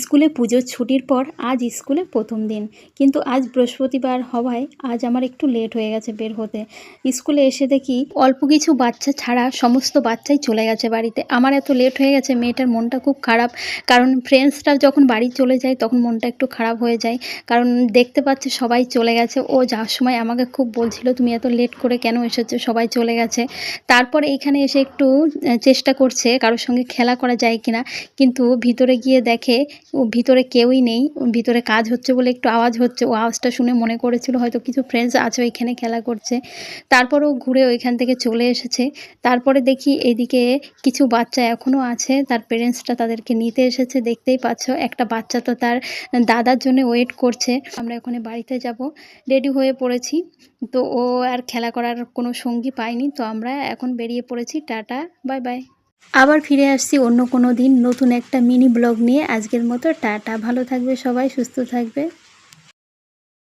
স্কুলে পুজোর ছুটির পর আজ স্কুলে প্রথম দিন। কিন্তু আজ বৃহস্পতিবার হওয়ায় আজ আমার একটু লেট হয়ে গেছে বের হতে। স্কুলে এসে দেখি অল্প কিছু বাচ্চা ছাড়া সমস্ত বাচ্চাই চলে গেছে বাড়িতে। আমার এত লেট হয়ে গেছে, মেয়েটার মনটা খুব খারাপ। কারণ ফ্রেন্ডসরা যখন বাড়ি চলে যায়, তখন মনটা একটু খারাপ হয়ে যায়। কারণ দেখতে পাচ্ছে সবাই চলে গেছে। ও যাওয়ার সময় আমাকে খুব বলছিল, তুমি এত লেট করে কেন এসেছ? সবাই চলে গেছে। তারপরে এখানে এসে একটু চেষ্টা করছে কারোর সঙ্গে খেলা করা যায় কিনা। কিন্তু ভিতরে গিয়ে দেখে ভিতরে কেউই নেই, ও ভিতরে কাজ হচ্ছে বলে একটু আওয়াজ হচ্ছে। ও আওয়াজটা শুনে মনে করেছিল হয়তো কিছু ফ্রেন্ডস আছে ওইখানে খেলা করছে। তারপরেও ঘুরে ওইখান থেকে চলে এসেছে। তারপরে দেখি এদিকে কিছু বাচ্চা এখনও আছে, তার পেরেন্টসরা তাদেরকে নিতে এসেছে। দেখতেই পাচ্ছ, একটা বাচ্চা তো তার দাদার জন্য ওয়েট করছে। আমরা ওখানে বাড়িতে যাব। রেডি হয়ে পড়েছি। তো ও আর খেলা করার কোনো সঙ্গী পায়নি। তো আমরা এখন বেরিয়ে পড়েছি। টাটা বাই বাই আবার ফিরে আসছি অন্য কোনো দিন নতুন একটা মিনি ব্লগ নিয়ে। আজকের মতো টাটা, ভালো থাকবে সবাই, সুস্থ থাকবে।